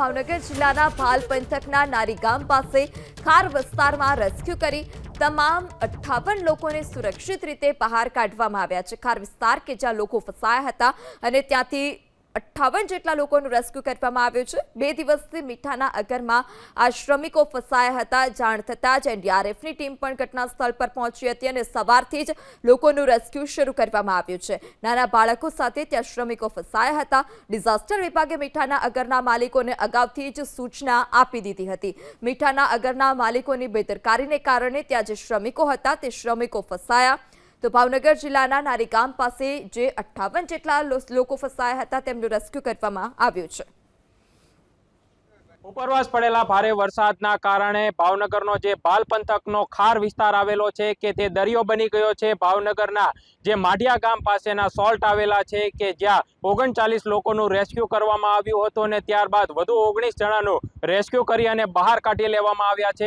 ભાવનગર જિલ્લાના ભાલ પંથકના નારી ગામ પાસે ખાર વિસ્તારમાં રેસ્ક્યુ કરી તમામ અઠ્ઠાવન લોકોને સુરક્ષિત રીતે બહાર કાઢવામાં આવ્યા છે. ખાર વિસ્તાર કે જ્યાં લોકો ફસાયા હતા અને ત્યાંથી અઠ્ઠાવન જેટલા લોકોનું રેસ્ક્યુ કરવામાં આવ્યું છે. બે દિવસથી મીઠાના અગરમાં આ શ્રમિકો ફસાયા હતા. જાણ થતાં જ એનડીઆરએફની ટીમ પણ ઘટના સ્થળ પર પહોંચી હતી અને સવારથી જ લોકોનું રેસ્ક્યુ શરૂ કરવામાં આવ્યું છે. નાના બાળકો સાથે ત્યાં શ્રમિકો ફસાયા હતા. ડિઝાસ્ટર વિભાગે મીઠાના અગરના માલિકોને અગાઉથી જ સૂચના આપી દીધી હતી. મીઠાના અગરના માલિકોની બેદરકારીને કારણે ત્યાં જે શ્રમિકો હતા તે શ્રમિકો ફસાયા. તો ભાવનગર જિલ્લાના નારીગામ પાસે જે અઠ્ઠાવન જેટલા લોકો ફસાયા હતા, તેમનું રેસ્ક્યુ કરવામાં આવ્યું છે. ઉપરવાસ પડેલા ભારે વરસાદના કારણે ભાવનગરનો જે બાલ પંથકનો ખાર વિસ્તાર આવેલો છે કે તે દરિયો બની ગયો છે. ભાવનગરના જે માઢિયા ગામ પાસેના સોલ્ટ આવેલા છે કે જ્યાં ઓગણચાલીસ લોકોનું રેસ્ક્યુ કરવામાં આવ્યું હતું અને ત્યારબાદ વધુ ઓગણીસ જણાનું રેસ્ક્યુ કરી અને બહાર કાઢી લેવામાં આવ્યા છે.